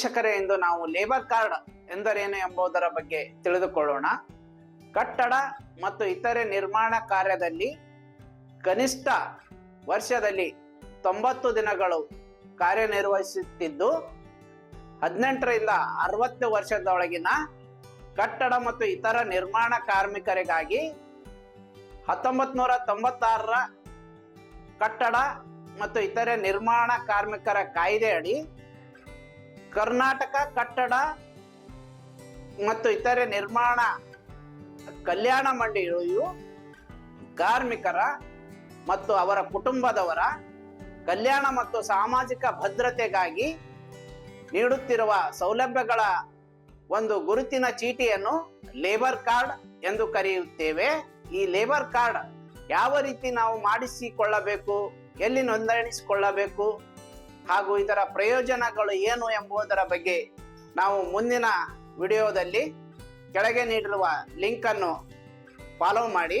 ವೀಕ್ಷಕರೇ ಎಂದು ನಾವು ಲೇಬರ್ ಕಾರ್ಡ್ ಎಂದರೇನು ಎಂಬುದರ ಬಗ್ಗೆ ತಿಳಿದುಕೊಳ್ಳೋಣ. ಕಟ್ಟಡ ಮತ್ತು ಇತರೆ ನಿರ್ಮಾಣ ಕಾರ್ಯದಲ್ಲಿ ಕನಿಷ್ಠ ವರ್ಷದಲ್ಲಿ ತೊಂಬತ್ತು ದಿನಗಳು ಕಾರ್ಯನಿರ್ವಹಿಸುತ್ತಿದ್ದು, ಹದಿನೆಂಟರಿಂದ ಅರವತ್ತು ವರ್ಷದೊಳಗಿನ ಕಟ್ಟಡ ಮತ್ತು ಇತರ ನಿರ್ಮಾಣ ಕಾರ್ಮಿಕರಿಗಾಗಿ ಹತ್ತೊಂಬತ್ ನೂರ ತೊಂಬತ್ತಾರರ ಕಟ್ಟಡ ಮತ್ತು ಇತರೆ ನಿರ್ಮಾಣ ಕಾರ್ಮಿಕರ ಕಾಯ್ದೆ ಅಡಿ ಕರ್ನಾಟಕ, ಕಟ್ಟಡ ಮತ್ತು ಇತರೆ ನಿರ್ಮಾಣ ಕಲ್ಯಾಣ ಮಂಡಳಿಯು ಕಾರ್ಮಿಕರ ಮತ್ತು ಅವರ ಕುಟುಂಬದವರ ಕಲ್ಯಾಣ ಮತ್ತು ಸಾಮಾಜಿಕ ಭದ್ರತೆಗಾಗಿ ನೀಡುತ್ತಿರುವ ಸೌಲಭ್ಯಗಳ ಒಂದು ಗುರುತಿನ ಚೀಟಿಯನ್ನು ಲೇಬರ್ ಕಾರ್ಡ್ ಎಂದು ಕರೆಯುತ್ತೇವೆ. ಈ ಲೇಬರ್ ಕಾರ್ಡ್ ಯಾವ ರೀತಿ ನಾವು ಮಾಡಿಸಿಕೊಳ್ಳಬೇಕು, ಎಲ್ಲಿ ನೋಂದಣಿಸಿಕೊಳ್ಳಬೇಕು ಹಾಗೂ ಇದರ ಪ್ರಯೋಜನಗಳು ಏನು ಎಂಬುದರ ಬಗ್ಗೆ ನಾವು ಮುಂದಿನ ವಿಡಿಯೋದಲ್ಲಿ ಕೆಳಗೆ ನೀಡಿರುವ ಲಿಂಕನ್ನು ಫಾಲೋ ಮಾಡಿ.